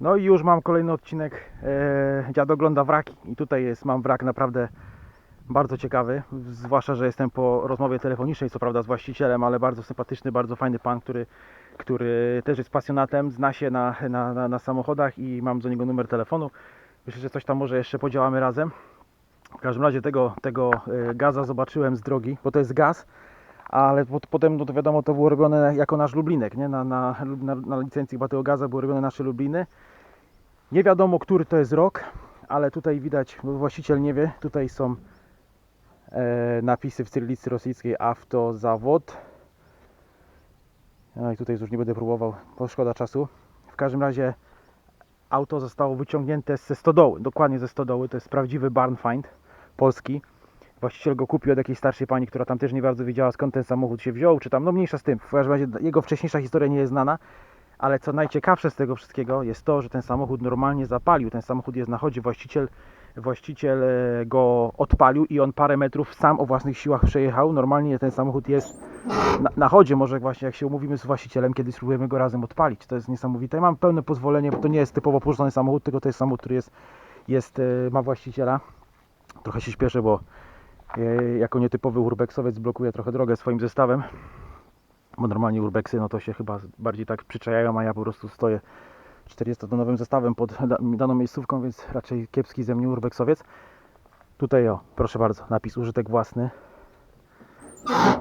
No i już mam kolejny odcinek e, Dziad ogląda wraki i tutaj jest, mam wrak naprawdę bardzo ciekawy, zwłaszcza, że jestem po rozmowie telefonicznej, co prawda z właścicielem, ale bardzo sympatyczny, bardzo fajny pan, który, który też jest pasjonatem, zna się na, na, na, na samochodach i mam do niego numer telefonu. Myślę, że coś tam może jeszcze podziałamy razem. W każdym razie tego, tego e, gaza zobaczyłem z drogi, bo to jest gaz, ale pot- potem, no to wiadomo, to było robione jako nasz Lublinek, nie? Na, na, na, na licencji chyba tego gaza były robione nasze Lubliny. Nie wiadomo, który to jest rok, ale tutaj widać, właściciel nie wie, tutaj są e, napisy w cyrylicy rosyjskiej Zawod. No i tutaj już nie będę próbował, bo szkoda czasu. W każdym razie auto zostało wyciągnięte ze stodoły, dokładnie ze stodoły, to jest prawdziwy barn find polski. Właściciel go kupił od jakiejś starszej pani, która tam też nie bardzo wiedziała skąd ten samochód się wziął, czy tam, no mniejsza z tym, w każdym razie jego wcześniejsza historia nie jest znana ale co najciekawsze z tego wszystkiego jest to, że ten samochód normalnie zapalił. Ten samochód jest na chodzie, właściciel, właściciel e, go odpalił i on parę metrów sam o własnych siłach przejechał. Normalnie ten samochód jest na, na chodzie, może właśnie jak się umówimy z właścicielem, kiedyś spróbujemy go razem odpalić. To jest niesamowite. Ja mam pełne pozwolenie, bo to nie jest typowo porzucony samochód, tylko to jest samochód, który jest, jest, e, ma właściciela. Trochę się śpieszę, bo e, jako nietypowy urbexowiec blokuje trochę drogę swoim zestawem. Bo normalnie urbexy no to się chyba bardziej tak przyczajają, a ja po prostu stoję 40-tonowym zestawem pod da- daną miejscówką, więc raczej kiepski ze mnie urbexowiec. Tutaj o, proszę bardzo, napis użytek własny.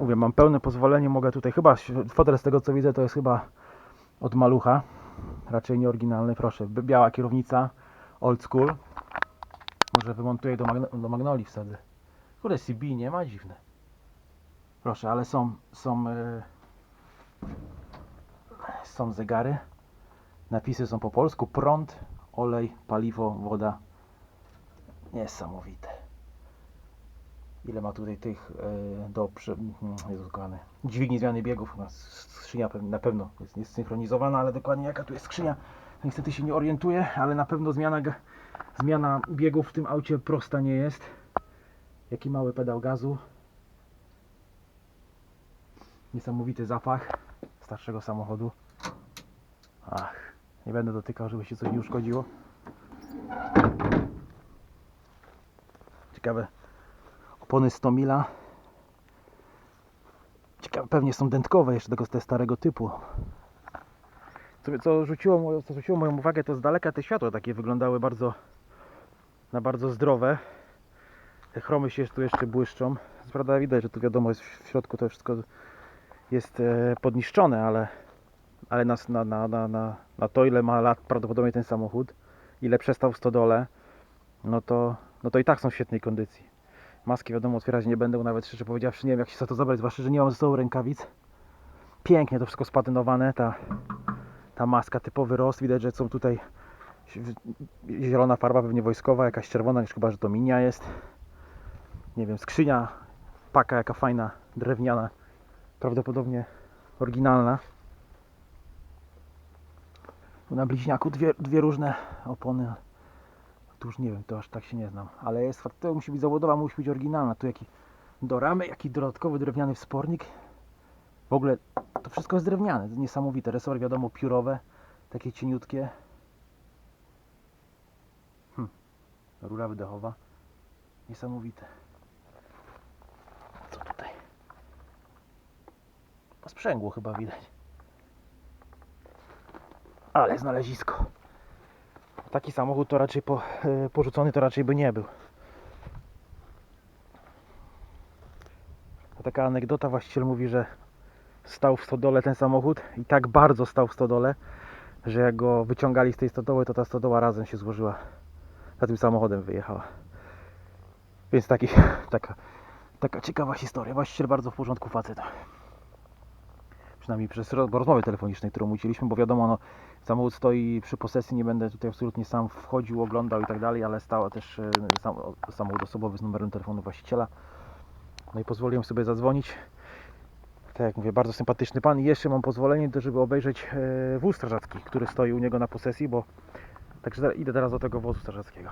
Mówię, mam pełne pozwolenie, mogę tutaj chyba, fotel z tego co widzę to jest chyba od malucha. Raczej nie oryginalny, proszę. Biała kierownica, old school. Może wymontuję do, magno- do Magnoli wsadzę. Kurde, CB nie ma, dziwne. Proszę, ale są, są, e, są zegary. Napisy są po polsku. Prąd, olej, paliwo, woda. Niesamowite. Ile ma tutaj tych e, do prze... Jezu kochany. Dźwigni zmiany biegów. No, Skrzynia na pewno jest niesynchronizowana, ale dokładnie jaka tu jest skrzynia. Niestety się nie orientuję, ale na pewno zmiana, zmiana biegów w tym aucie prosta nie jest. Jaki mały pedał gazu. Niesamowity zapach starszego samochodu. Ach, nie będę dotykał, żeby się coś nie uszkodziło. Ciekawe. Opony 100 mila. Ciekawe, pewnie są dętkowe jeszcze tego, tego starego typu. Co, co, rzuciło, co rzuciło moją uwagę, to z daleka te światła takie wyglądały bardzo na bardzo zdrowe. Te chromy się tu jeszcze błyszczą. Co prawda widać, że tu wiadomo jest w środku to wszystko jest e, podniszczone, ale, ale na, na, na, na, na, to ile ma lat prawdopodobnie ten samochód, ile przestał w stodole, no to, no to i tak są w świetnej kondycji. Maski wiadomo otwierać nie będę, nawet szczerze powiedziawszy nie wiem jak się za to zabrać, zwłaszcza, że nie mam ze sobą rękawic. Pięknie to wszystko spatynowane, ta, ta maska, typowy rost, widać, że są tutaj zielona farba, pewnie wojskowa, jakaś czerwona, już chyba, że to minia jest. Nie wiem, skrzynia, paka jaka fajna, drewniana, prawdopodobnie oryginalna. Tu na bliźniaku dwie, dwie różne opony. Tu już nie wiem, to aż tak się nie znam, ale jest fakt, to musi być zawodowa, musi być oryginalna. Tu jaki do ramy, jaki dodatkowy drewniany wspornik. W ogóle to wszystko jest drewniane, to niesamowite. Resory wiadomo piórowe, takie cieniutkie. Rura wydechowa. Niesamowite. Co tutaj? Posprzęgło chyba widać. Ale znalezisko. Taki samochód to raczej po, e, porzucony to raczej by nie był. Taka anegdota, właściciel mówi, że stał w stodole ten samochód i tak bardzo stał w stodole, że jak go wyciągali z tej stodoły, to ta stodoła razem się złożyła za tym samochodem wyjechała. Więc taki, taka, taka ciekawa historia. Właściciel bardzo w porządku facet. Przynajmniej przez roz- rozmowy telefonicznej, którą ucięliśmy, bo wiadomo, no, samochód stoi przy posesji, nie będę tutaj absolutnie sam wchodził, oglądał i tak dalej, ale stał też e, sam, samochód osobowy z numerem telefonu właściciela. No i pozwoliłem sobie zadzwonić. Tak jak mówię, bardzo sympatyczny pan. I jeszcze mam pozwolenie, żeby obejrzeć e, wóz strażacki, który stoi u niego na posesji, bo Także idę teraz do tego wozu strażackiego.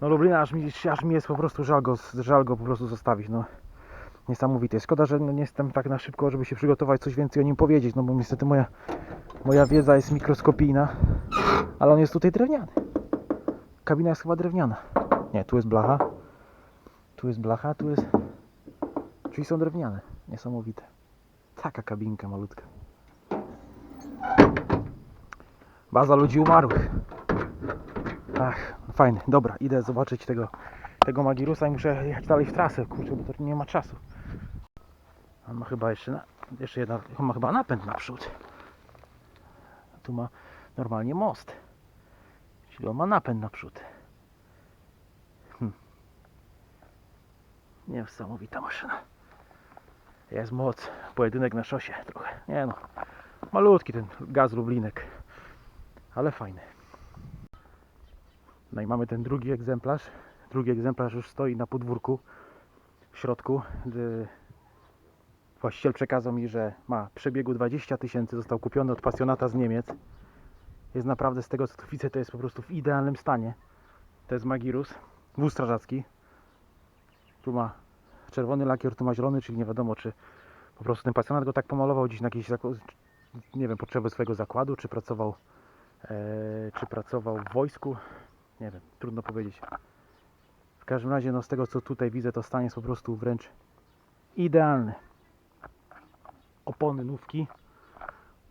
No Lublina, aż mi, aż mi jest po prostu żal go, żal go po prostu zostawić, no. Niesamowite. Szkoda, że no, nie jestem tak na szybko, żeby się przygotować, coś więcej o nim powiedzieć, no bo niestety moja, moja wiedza jest mikroskopijna. Ale on jest tutaj drewniany. Kabina jest chyba drewniana. Nie, tu jest blacha. Tu jest blacha, tu jest... Czyli są drewniane. Niesamowite. Taka kabinka malutka. Baza ludzi umarłych. Ach, fajny. Dobra, idę zobaczyć tego, tego Magirusa i muszę jechać dalej w trasę, kurczę, bo to nie ma czasu. On ma chyba jeszcze, na, jeszcze jedna, on ma chyba napęd naprzód. Tu ma normalnie most. Czyli on ma napęd naprzód. Hm. Niesamowita maszyna. Jest moc. Pojedynek na szosie trochę. Nie no. Malutki ten gaz Lublinek. Ale fajny. No i mamy ten drugi egzemplarz. Drugi egzemplarz już stoi na podwórku w środku. Właściciel przekazał mi, że ma przebiegu 20 tysięcy, został kupiony od pasjonata z Niemiec. Jest naprawdę z tego co tu widzę, to jest po prostu w idealnym stanie. To jest Magirus, wóz strażacki. Tu ma czerwony lakier, tu ma zielony, czyli nie wiadomo czy po prostu ten pasjonat go tak pomalował gdzieś na jakieś nie wiem, potrzeby swojego zakładu, czy pracował e, czy pracował w wojsku. Nie wiem, trudno powiedzieć. W każdym razie, no z tego co tutaj widzę, to stan jest po prostu wręcz idealny. Opony, nówki,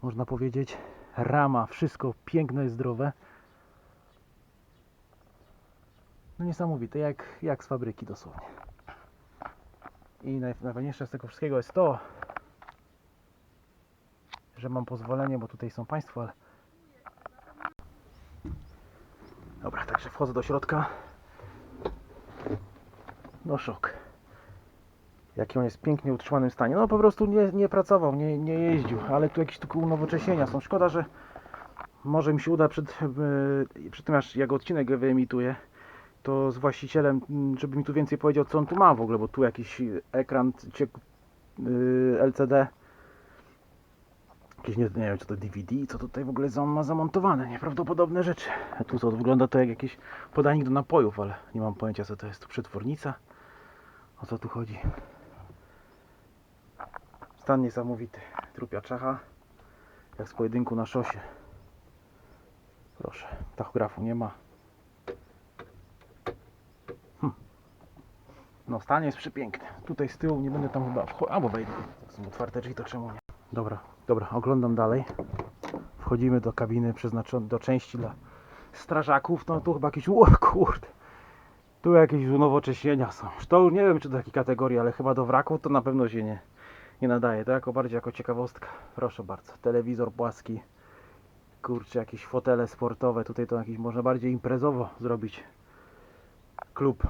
można powiedzieć. Rama, wszystko piękne i zdrowe. No niesamowite, jak, jak z fabryki dosłownie. I naj, najfajniejsze z tego wszystkiego jest to, że mam pozwolenie, bo tutaj są Państwo, ale Dobra, także wchodzę do środka. No szok. Jaki on jest pięknie utrzymanym stanie. No po prostu nie, nie pracował, nie, nie jeździł, ale tu jakieś tylko unowocześnienia są. Szkoda, że może mi się uda przed, yy, przed tym, aż jak odcinek wyemituję, to z właścicielem, mm, żeby mi tu więcej powiedział, co on tu ma w ogóle, bo tu jakiś ekran yy, LCD, jakieś nie, nie wiem co to DVD, co tutaj w ogóle za- ma zamontowane, nieprawdopodobne rzeczy. Tu to wygląda to jak jakiś podanik do napojów, ale nie mam pojęcia co to jest. Tu przetwornica, o co tu chodzi. Stan niesamowity. Trupia czacha, jak z pojedynku na szosie. Proszę, tachografu nie ma. Hm. No stan jest przepiękny. Tutaj z tyłu nie będę tam chyba wchodził, albo wejdę. Jak są otwarte drzwi, to czemu nie? Dobra, dobra, oglądam dalej. Wchodzimy do kabiny przeznaczonej, do części dla strażaków. No tu chyba jakieś, o kurde. Tu jakieś unowocześnienia są. To nie wiem czy do jakiej kategorii, ale chyba do wraków to na pewno się nie, nie nadaje. To jako bardziej jako ciekawostka. Proszę bardzo. Telewizor płaski. Kurczę, jakieś fotele sportowe. Tutaj to jakiś można bardziej imprezowo zrobić. Klub.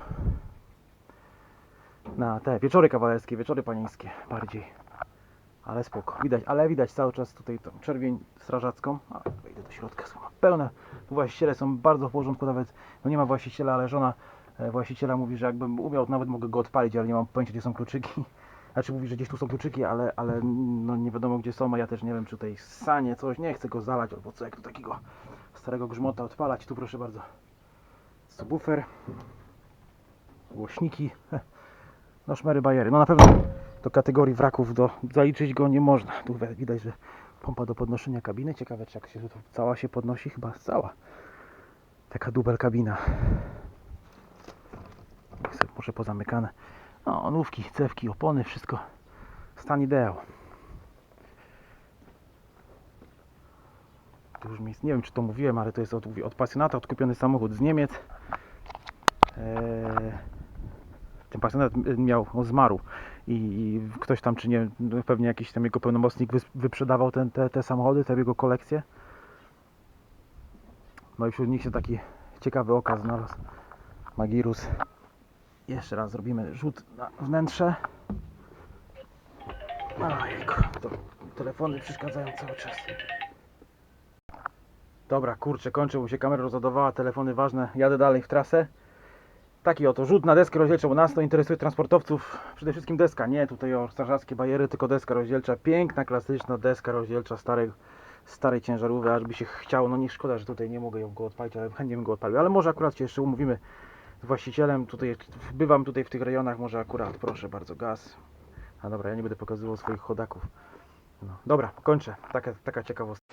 Na te wieczory kawalerskie, wieczory panieńskie bardziej. Ale spoko. Widać, ale widać cały czas tutaj tą czerwień strażacką. A, wejdę do środka. Są pełne. Właściciele są bardzo w porządku. Nawet no nie ma właściciela, ale żona e, właściciela mówi, że jakbym umiał, nawet mogę go odpalić, ale nie mam pojęcia, gdzie są kluczyki. Znaczy mówi, że gdzieś tu są kluczyki, ale, ale no nie wiadomo gdzie są, a ja też nie wiem, czy tutaj sanie coś, nie chcę go zalać albo co, jak tu takiego starego grzmota odpalać. Tu proszę bardzo. Subwoofer. Głośniki. No szmery bajery. No na pewno do kategorii wraków do, zaliczyć go nie można. Tu widać, że pompa do podnoszenia kabiny. Ciekawe, czy jak się to cała się podnosi, chyba cała. Taka dubel kabina. Może pozamykane. No, nówki, cewki, opony, wszystko. Stan ideał. Tu już nie wiem, czy to mówiłem, ale to jest od, od pasjonata odkupiony samochód z Niemiec. Eee, ten pasjonat miał, on zmarł i, i ktoś tam, czy nie, no pewnie jakiś tam jego pełnomocnik wyprzedawał ten, te, te samochody, te jego kolekcje. No i wśród nich się taki ciekawy okaz znalazł. Magirus. Jeszcze raz zrobimy rzut na wnętrze. Ojejku, to telefony przeszkadzają cały czas. Dobra, kurczę, kończę, bo się kamera rozładowała, telefony ważne, jadę dalej w trasę. Taki oto rzut na deskę rozdzielczą, nas to interesuje transportowców, przede wszystkim deska, nie tutaj o strażackie bajery, tylko deska rozdzielcza, piękna, klasyczna deska rozdzielcza starej, starej ciężarówki, aż by się chciało, no nie szkoda, że tutaj nie mogę ją go odpalić, ale chętnie bym go odpalił, ale może akurat się jeszcze umówimy z właścicielem, tutaj bywam tutaj w tych rejonach, może akurat, proszę bardzo, gaz. A dobra, ja nie będę pokazywał swoich chodaków. No, dobra, kończę, taka, taka ciekawostka.